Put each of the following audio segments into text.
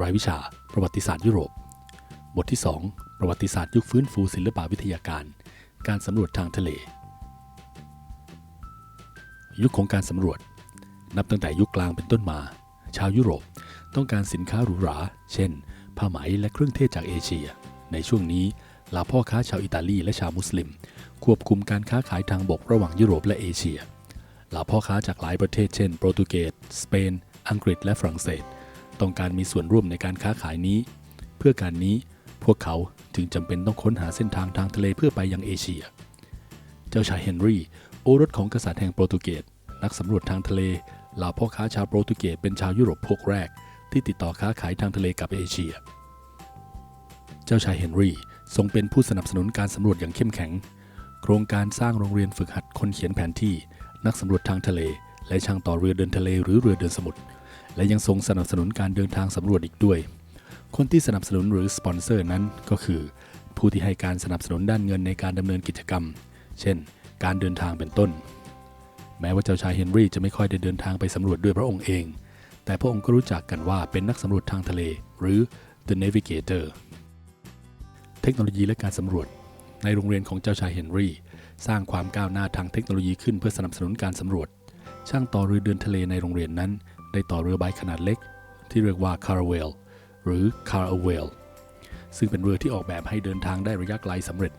รายวิชา ประวัติศาสตร์ยุโรป บทที่ 2 ประวัติศาสตร์ยุคฟื้นฟูศิลปวิทยาการ การสำรวจทางทะเล ยุคของการสำรวจ นับตั้งแต่ยุคกลางเป็นต้นมา ชาวยุโรปต้องการสินค้าหรูหรา เช่น ผ้าไหมและเครื่องเทศจากเอเชีย ในช่วงนี้เหล่าพ่อค้าชาวอิตาลีและชาวมุสลิม ควบคุมการค้าขายทางบกระหว่างยุโรปและเอเชียเหล่าพ่อค้าจากหลายประเทศเช่น โปรตุเกส สเปน อังกฤษและฝรั่งเศส ต้องการมีส่วนร่วมในการค้าขายนี้ เพื่อการนี้พวกเขาจึงจำเป็นต้องค้นหาเส้นทางทางทะเลเพื่อไปยังเอเชีย เจ้าชายเฮนรี่ โอรสของกษัตริย์แห่งโปรตุเกส นักสำรวจทางทะเลเหล่าพ่อค้าชาวโปรตุเกสเป็นชาวยุโรปพวกแรก ที่ติดต่อค้าขายทางทะเลกับเอเชีย เจ้าชายเฮนรี่ทรงเป็นผู้สนับสนุนการสำรวจอย่างเข้มแข็ง โครงการสร้างโรงเรียนฝึกหัดคนเขียนแผนที่ นักสำรวจทางทะเล และช่างต่อเรือเดินทะเลหรือเรือเดินสมุทร และยังทรงสนับสนุนการเดินทางสำรวจอีกด้วย คนที่สนับสนุนหรือสปอนเซอร์นั้นก็คือ ผู้ที่ให้การสนับสนุนด้านเงินในการดำเนินกิจกรรม เช่น การเดินทางเป็นต้น แม้ว่าเจ้าชายเฮนรี่จะไม่ค่อยได้เดินทางไปสำรวจด้วยพระองค์เอง แต่พระองค์ก็รู้จักกันว่าเป็นนักสำรวจทางทะเล หรือ the navigator เทคโนโลยีและการสำรวจ ในโรงเรียนของเจ้าชายเฮนรี่สร้างความก้าวหน้าทางเทคโนโลยีขึ้นเพื่อสนับสนุนการสำรวจ ช่างต่อเรือเดินทะเลในโรงเรียนนั้น ได้ต่อเรือใบขนาดเล็ก ที่เรียกว่า caravel หรือ caravel ซึ่งเป็นเรือที่ออกแบบให้เดินทางได้ระยะไกลสำเร็จ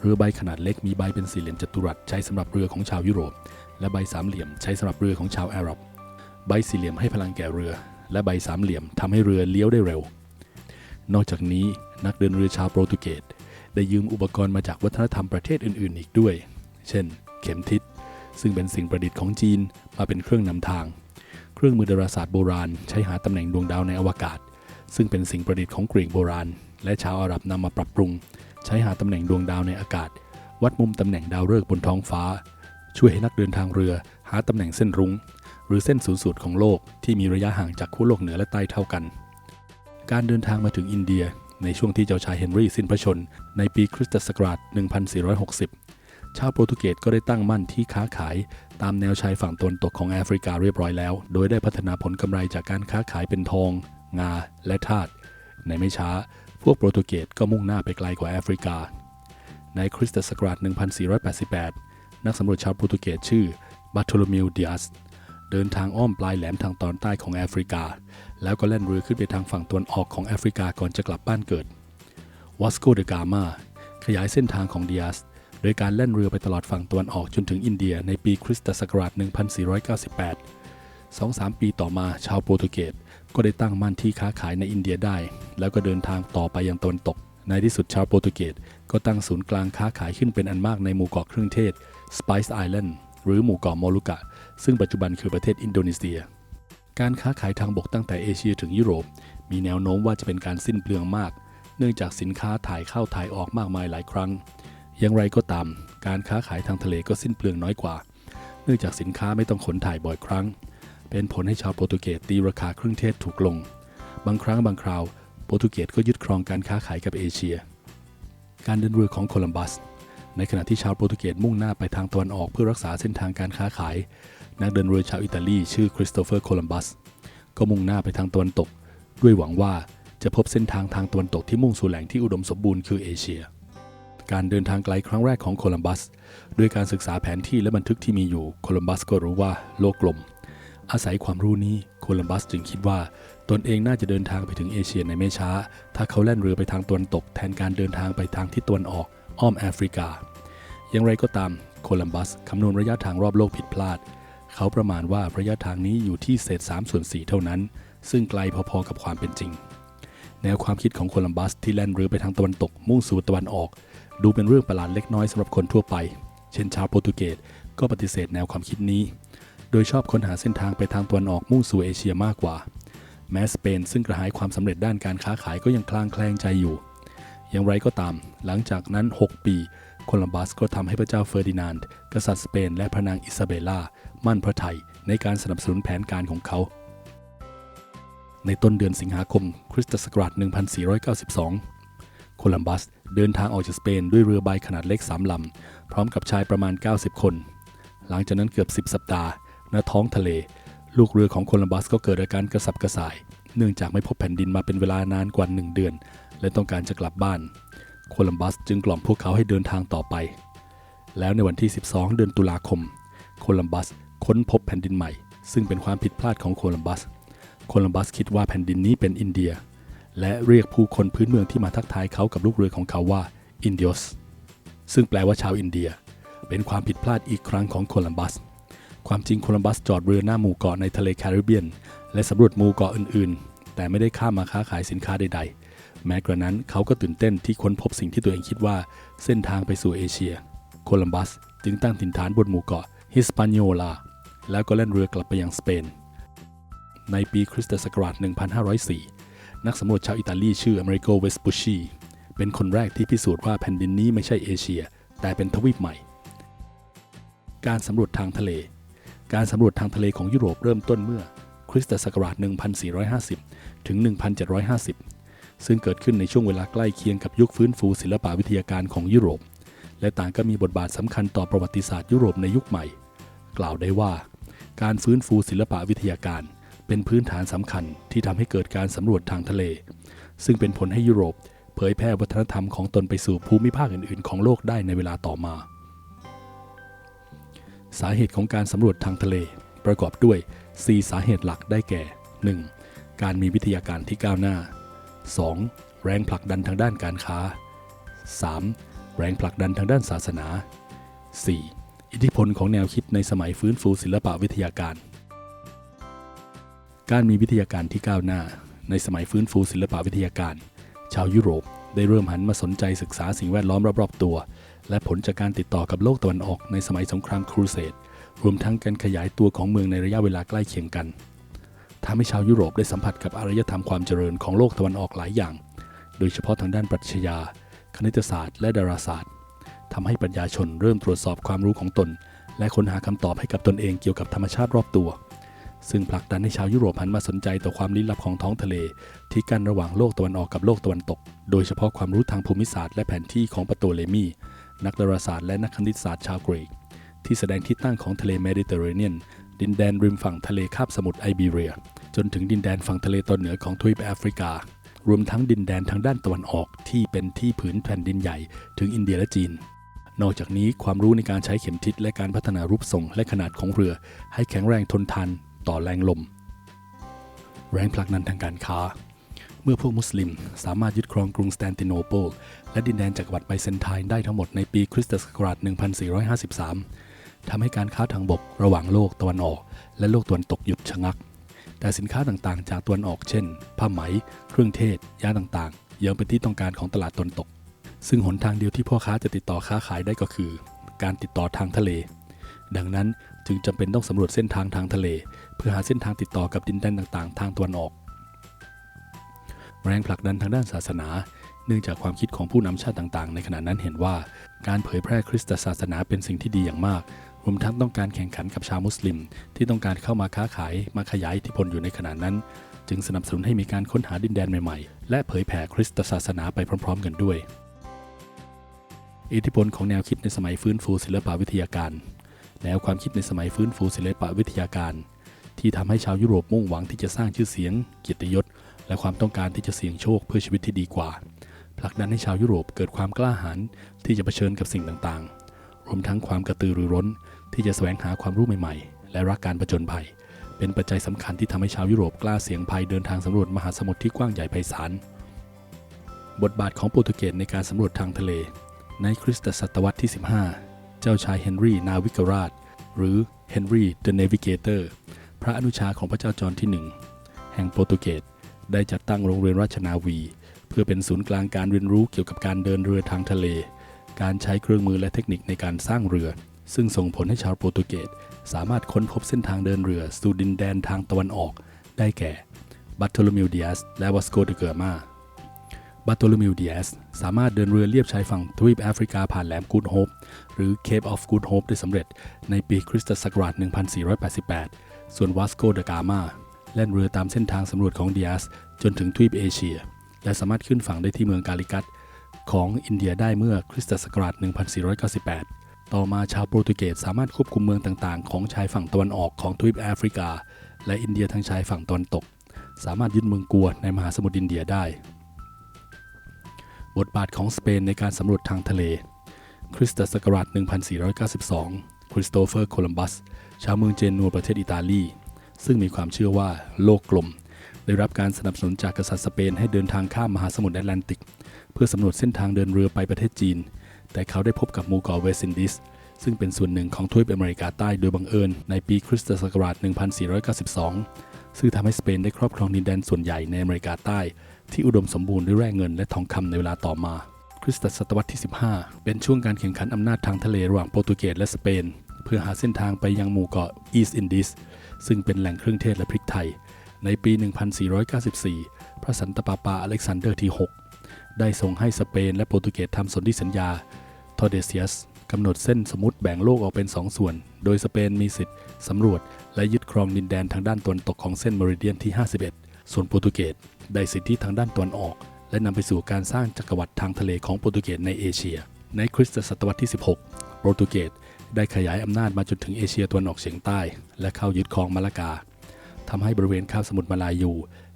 เรือใบขนาดเล็กมีใบเป็นสี่เหลี่ยมจัตุรัสใช้สำหรับเรือของชาวยุโรป และใบสามเหลี่ยมใช้สำหรับเรือของชาวอาหรับ ใบสี่เหลี่ยมให้พลังแก่เรือ และใบสามเหลี่ยมทำให้เรือเลี้ยวได้เร็ว นอกจากนี้นักเดินเรือชาวโปรตุเกสได้ยืมอุปกรณ์มาจากวัฒนธรรมประเทศอื่น ๆ อีกด้วย เช่น เข็มทิศซึ่งเป็นสิ่งประดิษฐ์ของจีนมาเป็นเครื่องนำทาง เครื่องมือดาราศาสตร์โบราณ ใช้หาตำแหน่งดวงดาวในอวกาศ ซึ่งเป็นสิ่งประดิษฐ์ของกรีกโบราณ และชาวอาหรับนำมาปรับปรุง ใช้หาตำแหน่งดวงดาวในอากาศ วัดมุมตำแหน่งดาวฤกษ์บนท้องฟ้า ช่วยให้นักเดินทางเรือ หาตำแหน่งเส้นรุง้ง หรือเส้นศูนย์สูตรของโลกที่มีระยะห่างจากขั้วโลกเหนือและใต้เท่ากัน การเดินทางมาถึงอินเดีย ในช่วงที่เจ้าชายเฮนรี่สิ้นพระชน ในปีคริสตศักราช 1460 ชาวโปรตุเกสก็ได้ตั้งมั่นที่ค้าขาย ตามแนวชายฝั่งตะวันตกของแอฟริกาเรียบร้อยแล้ว โดยได้พัฒนาผลกำไรจากการค้าขายเป็นทอง งา และทาสในไม่ช้า พวกโปรตุเกสก็มุ่งหน้าไปไกลกว่าแอฟริกา ในคริสตศักราช 1488 นักสำรวจชาวโปรตุเกสชื่อบาโทโลมิวดิอัสเดินทางอ้อมปลายแหลมทางตอนใต้ของแอฟริกา แล้วก็แล่นเรือขึ้นไปทางฝั่งตะวันออกของแอฟริกาก่อนจะกลับบ้านเกิดวอสโกเดกามาขยายเส้นทางของดิอัส โดยการแล่นเรือไปตลอดฝั่งตะวันออกจนถึงอินเดียในปีคริสตศักราช 1498สองสามปีต่อมาชาวโปรตุเกสก็ได้ตั้งมั่นที่ค้าขายในอินเดียได้ แล้วก็เดินทางต่อไปยังตะวันตก ในที่สุดชาวโปรตุเกสก็ตั้งศูนย์กลางค้าขายขึ้นเป็นอันมากในหมู่เกาะเครื่องเทศ Spice Island หรือหมู่เกาะโมลุกะ ซึ่งปัจจุบันคือประเทศอินโดนีเซีย การค้าขายทางบกตั้งแต่เอเชียถึงยุโรป มีแนวโน้มว่าจะเป็นการสิ้นเปลืองมาก เนื่องจากสินค้าถ่ายเข้าถ่ายออกมากมายหลายครั้ง อย่างไรก็ตาม การค้าขายทางทะเลก็สิ้นเปลืองน้อยกว่า เนื่องจากสินค้าไม่ต้องขนถ่ายบ่อยครั้ง เป็นผลให้ชาวโปรตุเกสตีราคาเครื่องเทศถูกลง บางครั้งบางคราว โปรตุเกสก็ยึดครองการค้าขายกับเอเชีย การเดินเรือของโคลัมบัส ในขณะที่ชาวโปรตุเกสมุ่งหน้าไปทางตะวันออกเพื่อรักษาเส้นทางการค้าขาย นักเดินเรือชาวอิตาลีชื่อคริสโตเฟอร์โคลัมบัสก็มุ่งหน้าไปทางตะวันตก ด้วยหวังว่าจะพบเส้นทางทางตะวันตกที่มุ่งสู่แหล่งที่อุดมสมบูรณ์คือเอเชีย การเดินทางไกลครั้งแรกของโคลัมบัส ด้วยการศึกษาแผนที่และบันทึกที่มีอยู่โคลัมบัสก็รู้ว่าโลกกลม อาศัยความรู้นี้โคลัมบัสจึงคิดว่า ตนเองน่าจะเดินทางไปถึงเอเชียในไม่ช้า ถ้าเขาแล่นเรือไปทางตะวันตก แทนการเดินทางไปทางทิศตะวันออก อ้อมแอฟริกา อย่างไรก็ตามโคลัมบัสคำนวณระยะทางรอบโลกผิดพลาด เขาประมาณว่าระยะทางนี้อยู่ที่เศษ3ส่วน4เท่านั้น ซึ่งไกลพอๆกับความเป็นจริงแนวความคิดของโคลัมบัสที่แล่นเรือไปทางตะวันตกมุ่งสู่ตะวันออก ดูเป็นเรื่องประหลาดเล็กน้อยสำหรับคนทั่วไป เช่นชาวโปรตุเกสก็ปฏิเสธแนวความคิดนี้ โดยชอบค้นหาเส้นทางไปทางตะวันออกมุ่งสู่เอเชียมากกว่า แม้สเปนซึ่งกระหายความสำเร็จด้านการค้าขายก็ยังคลางแคลงใจอยู่ อย่างไรก็ตาม หลังจากนั้น 6 ปี โคลัมบัสก็ทำให้พระเจ้าเฟอร์ดินานด์กษัตริย์สเปนและพระนางอิซาเบลามั่นพระทัยในการสนับสนุนแผนการของเขาในต้นเดือนสิงหาคม คริสตศักราช 1492 โคลัมบัสเดินทางออกจากสเปนด้วยเรือใบขนาดเล็กสามลำ พร้อมกับชายประมาณ 90 คน หลังจากนั้นเกือบ 10 สัปดาห์ณท้องทะเล ลูกเรือของโคลัมบัสก็เกิดอาการกระสับกระส่าย เนื่องจากไม่พบแผ่นดินมาเป็นเวลานานกว่าหนึ่งเดือน และต้องการจะกลับบ้าน โคลัมบัสจึงกล่อมพวกเขาให้เดินทางต่อไป แล้วในวันที่ 12 เดือนตุลาคม โคลัมบัสค้นพบแผ่นดินใหม่ ซึ่งเป็นความผิดพลาดของโคลัมบัส โคลัมบัสคิดว่าแผ่นดินนี้เป็นอินเดีย และเรียกผู้คนพื้นเมืองที่มาทักทายเขากับลูกเรือของเขาว่าอินเดียสซึ่งแปลว่าชาวอินเดีย เป็นความผิดพลาดอีกครั้งของโคลัมบัส ความจริงโคลัมบัสจอดเรือหน้าหมู่เกาะในทะเลแคริบเบียน และสำรวจหมู่เกาะอื่นๆ แต่ไม่ได้ข้ามมาค้าขายสินค้าใด ๆ แม้กระนั้นเขาก็ตื่นเต้นที่ค้นพบสิ่งที่ตัวเองคิดว่าเส้นทางไปสู่เอเชีย โคลัมบัสจึงตั้งถิ่นฐานบนหมู่เกาะฮิสปานิโอลา แล้วก็แล่นเรือกลับไปยังสเปน ในปีคริสตศักราช 1504 นักสำรวจชาวอิตาลีชื่ออเมริโกเวสปุชีเป็นคนแรกที่พิสูจน์ว่าแผ่นดินนี้ไม่ใช่เอเชีย แต่เป็นทวีปใหม่ การสำรวจทางทะเล การสำรวจทางทะเลของยุโรปเริ่มต้นเมื่อคริสตศักราช 1450 ถึง 1750 ซึ่งเกิดขึ้นในช่วงเวลาใกล้เคียงกับยุคฟื้นฟูศิลปวิทยาการของยุโรป และต่างก็มีบทบาทสำคัญต่อประวัติศาสตร์ยุโรปในยุคใหม่ กล่าวได้ว่า การฟื้นฟูศิลปวิทยาการ เป็นพื้นฐานสำคัญที่ทำให้เกิดการสำรวจทางทะเล ซึ่งเป็นผลให้ยุโรปเผยแพร่วัฒนธรรมของตนไปสู่ภูมิภาคอื่น ๆ ของโลกได้ในเวลาต่อมา สาเหตุของการสำรวจทางทะเลประกอบด้วย 4 สาเหตุหลักได้แก่ 1. การมีวิทยาการที่ก้าวหน้า 2. แรงผลักดันทางด้านการค้า 3. แรงผลักดันทางด้านศาสนา 4. อิทธิพลของแนวคิดในสมัยฟื้นฟูศิลปวิทยาการ การมีวิทยาการที่ก้าวหน้า ในสมัยฟื้นฟูศิลปวิทยาการ ชาวยุโรปได้เริ่มหันมาสนใจศึกษาสิ่งแวดล้อมรอบๆตัว และผลจากการติดต่อกับโลกตะวันออกในสมัยสงครามครูเสดรวมทั้งการขยายตัวของเมืองในระยะเวลาใกล้เคียงกันทำให้ชาวยุโรปได้สัมผัสกับอารยธรรมความเจริญของโลกตะวันออกหลายอย่าง โดยเฉพาะทางด้านปรัชญาคณิตศาสตร์ และดาราศาสตร์ทำให้ปัญญาชนเริ่มตรวจสอบความรู้ของตน และค้นหาคำตอบให้กับตนเองเกี่ยวกับธรรมชาติรอบตัว ซึ่งผลักดันให้ชาวยุโรปหันมาสนใจต่อความลี้ลับของท้องทะเล ที่กั้นระหว่างโลกตะวันออกกับโลกตะวันตก โดยเฉพาะความรู้ทางภูมิศาสตร์และแผนที่ของปโตเลมี นักดาราศาสตร์และนักคณิตศาสตร์ชาวกรีก ที่แสดงที่ตั้งของทะเลเมดิเตอร์เรเนียน ดินแดนริมฝั่งทะเลคาบสมุทรไอเบีเรีย จนถึงดินแดนฝั่งทะเลตอนเหนือของทวีปแอฟริกา รวมทั้งดินแดนทางด้านตะวันออกที่เป็นที่ผืนแผ่นดินใหญ่ ถึงอินเดียและจีนนอกจากนี้ความรู้ในการใช้เข็มทิศและการพัฒนารูปทรงและขนาดของเรือ ให้แข็งแรงทนทาน ต่อแรงลม แรงผลักดันทางการค้า เมื่อพวกมุสลิมสามารถยึดครองกรุงสแตนติโนเปิลและดินแดนจักรวรรดิไบเซนไทน์ได้ทั้งหมดในปีคริสตศักราช 1453 ทำให้การค้าทางบกระหว่างโลกตะวันออกและโลกตะวันตกหยุดชะงัก แต่สินค้าต่างๆ จากตะวันออกเช่น ผ้าไหม เครื่องเทศ ยาต่างๆ ยังเป็นที่ต้องการของตลาดตะวันตก ซึ่งหนทางเดียวที่พ่อค้าจะติดต่อค้าขายได้ก็คือ การติดต่อทางทะเล ดังนั้น จึงจำเป็นต้องสำรวจเส้นทางทางทะเล เพื่อหาเส้นทางติดต่อกับดินแดนต่างๆ ทางตะวันออก แรงผลักดันทางด้านศาสนา เนื่องจากความคิดของผู้นำชาติต่างๆ ในขณะนั้นเห็นว่า การเผยแพร่คริสตศาสนาเป็นสิ่งที่ดีอย่างมาก รวมทั้งต้องการแข่งขันกับชาวมุสลิม ที่ต้องการเข้ามาค้าขายมาขยายอิทธิพลอยู่ในขณะนั้น จึงสนับสนุนให้มีการค้นหาดินแดนใหม่ๆ และเผยแผ่คริสตศาสนาไปพร้อม ๆ กันด้วยอิทธิพลของแนวคิดในสมัยฟื้นฟูศิลปวิทยาการ แนวความคิดในสมัยฟื้นฟูศิลปวิทยาการ ที่ทำให้ชาวยุโรปมุ่งหวังที่จะสร้างชื่อเสียง เกียรติยศ และความต้องการที่จะเสี่ยงโชคเพื่อชีวิตที่ดีกว่าผลักดันให้ชาวยุโรปเกิดความกล้าหาญที่จะเผชิญกับสิ่งต่างๆ รวมทั้งความกระตือรือร้น ที่จะแสวงหาความรู้ใหม่ๆ และรักการผจญภัย เป็นปัจจัยสำคัญที่ทำให้ชาวยุโรปกล้าเสี่ยงภัยเดินทางสำรวจมหาสมุทรที่กว้างใหญ่ไพศาล บทบาทของโปรตุเกสในการสำรวจทางทะเล ในคริสตศตวรรษที่ 15 เจ้าชายเฮนรี่นาวิกราช หรือเฮนรี่เดอะเนวิเกเตอร์พระอนุชาของพระเจ้าจอห์นที่1แห่งโปรตุเกสได้จัดตั้งโรงเรียนราชนาวี เพื่อเป็นศูนย์กลางการเรียนรู้เกี่ยวกับการเดินเรือทางทะเล การใช้เครื่องมือและเทคนิคในการสร้างเรือ ซึ่งส่งผลให้ชาวโปรตุเกสสามารถค้นพบเส้นทางเดินเรือสู่ดินแดนทางตะวันออก ได้แก่บัตโทโลมิวดิอัสและวาสโกเดเกอร์มา บัตโตโลมิวดิอัสสามารถเดินเรือเลียบชายฝั่งทวีปแอฟริกาผ่านแหลมกูดโฮปหรือ Cape of Good Hope ได้สำเร็จในปีคริสตศักราช 1488 ส่วนวาสโกเดกามาแล่นเรือตามเส้นทางสำรวจของดิอัสจนถึงทวีปเอเชีย และสามารถขึ้นฝั่งได้ที่เมืองกาลิกัตของอินเดียได้เมื่อคริสตศักราช 1498 ต่อมาชาวโปรตุเกสสามารถควบคุมเมืองต่างๆ ของชายฝั่งตะวันออกของทวีปแอฟริกา และอินเดียทางชายฝั่งตะวันตก สามารถยึดเมืองกัวในมหาสมุทรอินเดียได้ บทบาทของสเปนในการสำรวจทางทะเล คริสตศักราช 1492 คริสโตเฟอร์ โคลัมบัส ชาวเมืองเจนัวประเทศอิตาลี ซึ่งมีความเชื่อว่าโลกกลม ได้รับการสนับสนุนจากกษัตริย์สเปนให้เดินทางข้ามมหาสมุทรแอตแลนติก เพื่อสำรวจเส้นทางเดินเรือไปประเทศจีน แต่เขาได้พบกับหมู่เกาะเวสินดิส ซึ่งเป็นส่วนหนึ่งของทวีปอเมริกาใต้โดยบังเอิญในปีคริสตศักราช 1492 ซึ่งทำให้สเปนได้ครอบครองดินแดนส่วนใหญ่ในอเมริกาใต้ ที่อุดมสมบูรณ์ด้วยแร่เงินและทองคำในเวลาต่อมาคริสตศตวรรษที่ 15 เป็นช่วงการแข่งขันอำนาจทางทะเลระหว่างโปรตุเกสและสเปน เพื่อหาเส้นทางไปยังหมู่เกาะอีสต์อินดิสซึ่งเป็นแหล่งเครื่องเทศและพริกไทย ในปี 1494 พระสันตะปาปาอเล็กซานเดอร์ที่ 6 ได้ส่งให้สเปนและโปรตุเกสทำสนธิสัญญาทอเดเซียสกำหนดเส้นสมมติแบ่งโลกออกเป็น 2 ส่วน โดยสเปนมีสิทธิ์สำรวจและยึดครองดินแดนทางด้านตะวันตกของเส้นเมริเดียนที่ 51 ส่วนโปรตุเกสได้สิทธิทางด้านตะวันออก และนำไปสู่การสร้างจักรวรรดิทางทะเลของโปรตุเกสในเอเชีย ในคริสตศตวรรษที่ 16 โปรตุเกสได้ขยายอำนาจมาจนถึงเอเชียตะวันออกเฉียงใต้ และเข้ายึดครองมาลากาทำให้บริเวณคาบสมุทรมาลายู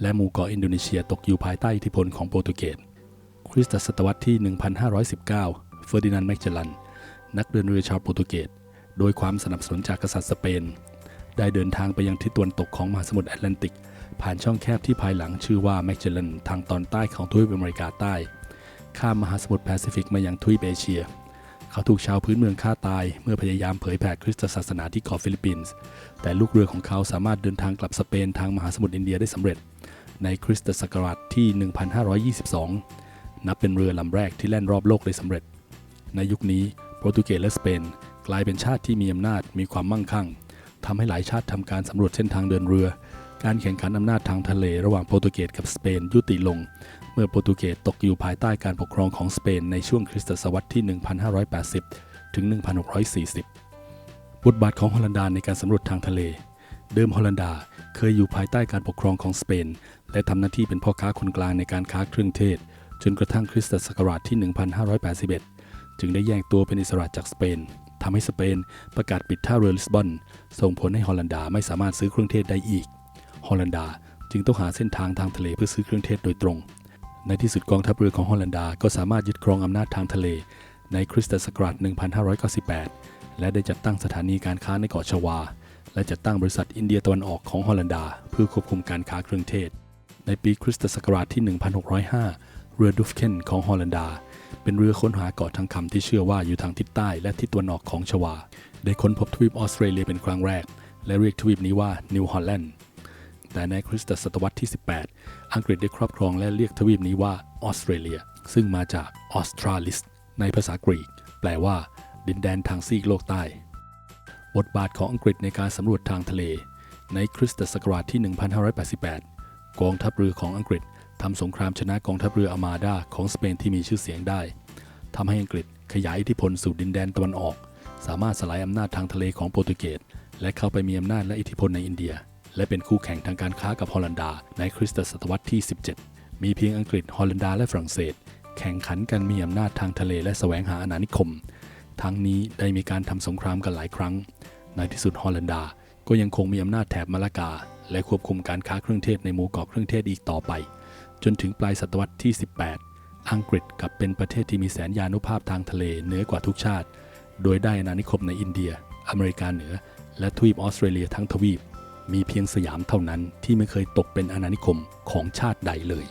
และหมู่เกาะอินโดนีเซียตกอยู่ภายใต้อิทธิพลของโปรตุเกสคริสตศตวรรษที่ 1519 เฟอร์ดินานด์แมกเจลัน นักเดินเรือชาวโปรตุเกส โดยความสนับสนุนจากกษัตริย์สเปน ได้เดินทางไปยังทิศตะวันตกของมหาสมุทรแอตแลนติก ผ่านช่องแคบที่ภายหลังชื่อว่าแมกเจลันทางตอนใต้ของทวีปอเมริกาใต้ ข้ามมหาสมุทรแปซิฟิกมายังทวีปเอเชีย เขาถูกชาวพื้นเมืองฆ่าตาย เมื่อพยายามเผยแผ่คริสตศาสนาที่เกาะฟิลิปปินส์ แต่ลูกเรือของเขาสามารถเดินทางกลับสเปนทางมหาสมุทรอินเดียได้สำเร็จ ในคริสตศักราชที่ 1522 นับเป็นเรือลำแรกที่แล่นรอบโลกได้สำเร็จ ในยุคนี้โปรตุเกสและสเปนกลายเป็นชาติที่มีอำนาจมีความมั่งคั่งทำให้หลายชาติทำการสำรวจเส้นทางเดินเรือ การแข่งขันอำนาจทางทะเลระหว่างโปรตุเกสกับสเปนยุติลง เมื่อโปรตุเกสตกอยู่ภายใต้การปกครองของสเปนในช่วงคริสตศตวรรษที่ 1580 ถึง 1640 บทบาทของฮอลันดาในการสำรวจทางทะเล เดิมฮอลันดาเคยอยู่ภายใต้การปกครองของสเปน และทำหน้าที่เป็นพ่อค้าคนกลางในการค้าเครื่องเทศ จนกระทั่งคริสตศักราชที่ 1581 จึงได้แยกตัวเป็นอิสระจากสเปนทำให้สเปนประกาศปิดท่าเรือลิสบอน ส่งผลให้ฮอลันดาไม่สามารถซื้อเครื่องเทศได้อีก ฮอลันดา จึงต้องหาเส้นทางทางทะเลเพื่อซื้อเครื่องเทศโดยตรง ในที่สุดกองทัพเรือของฮอลันดาก็สามารถยึดครองอำนาจทางทะเล ในคริสตศักราช 1598 และได้จัดตั้งสถานีการค้าในเกาะชวา และจัดตั้งบริษัทอินเดียตะวันออกของฮอลันดา เพื่อควบคุมการค้าเครื่องเทศ ในปีคริสตศักราชที่ 1605 เรือดูฟเคนของฮอลันดา เป็นเรือค้นหาเกาะทางคำที่เชื่อว่าอยู่ทางทิศใต้และทิศตะวันออกของชวา ได้ค้นพบทวีปออสเตรเลียเป็นครั้งแรกและเรียกทวีปนี้ว่านิวฮอลแลนด์ แต่ในคริสตศตวรรษที่ 18 อังกฤษได้ครอบครองและเรียกทวีปนี้ว่าออสเตรเลีย ซึ่งมาจากออสตราลิสในภาษากรีก แปลว่า ดินแดนทางซีกโลกใต้ บทบาทของอังกฤษในการสำรวจทางทะเล ในคริสตศักราชที่ 1588 กองทัพเรือของอังกฤษทำสงครามชนะกองทัพเรืออามาดาของสเปนที่มีชื่อเสียงได้ทำให้อังกฤษขยายอิทธิพลสู่ดินแดนตะวันออก สามารถสลายอำนาจทางทะเลของโปรตุเกสและเข้าไปมีอำนาจและอิทธิพลในอินเดีย และเป็นคู่แข่งทางการค้ากับฮอลันดาในคริสตศตวรรษที่ 17 มีเพียงอังกฤษฮอลันดาและฝรั่งเศส แข่งขันกันมีอำนาจทางทะเลและแสวงหาอาณานิคม ทั้งนี้ได้มีการทำสงครามกันหลายครั้ง ในที่สุดฮอลันดาก็ยังคงมีอำนาจแถบมาลากา และควบคุมการค้าเครื่องเทศในหมู่เกาะเครื่องเทศอีกต่อไป จนถึงปลายศตวรรษที่ 18 อังกฤษกลับเป็นประเทศที่มีแสนยานุภาพทางทะเลเหนือกว่าทุกชาติ โดยได้อาณานิคมในอินเดีย อเมริกาเหนือ และทวีปออสเตรเลียทั้งทวีป มีเพียงสยามเท่านั้นที่ไม่เคยตกเป็นอาณานิคมของชาติใดเลย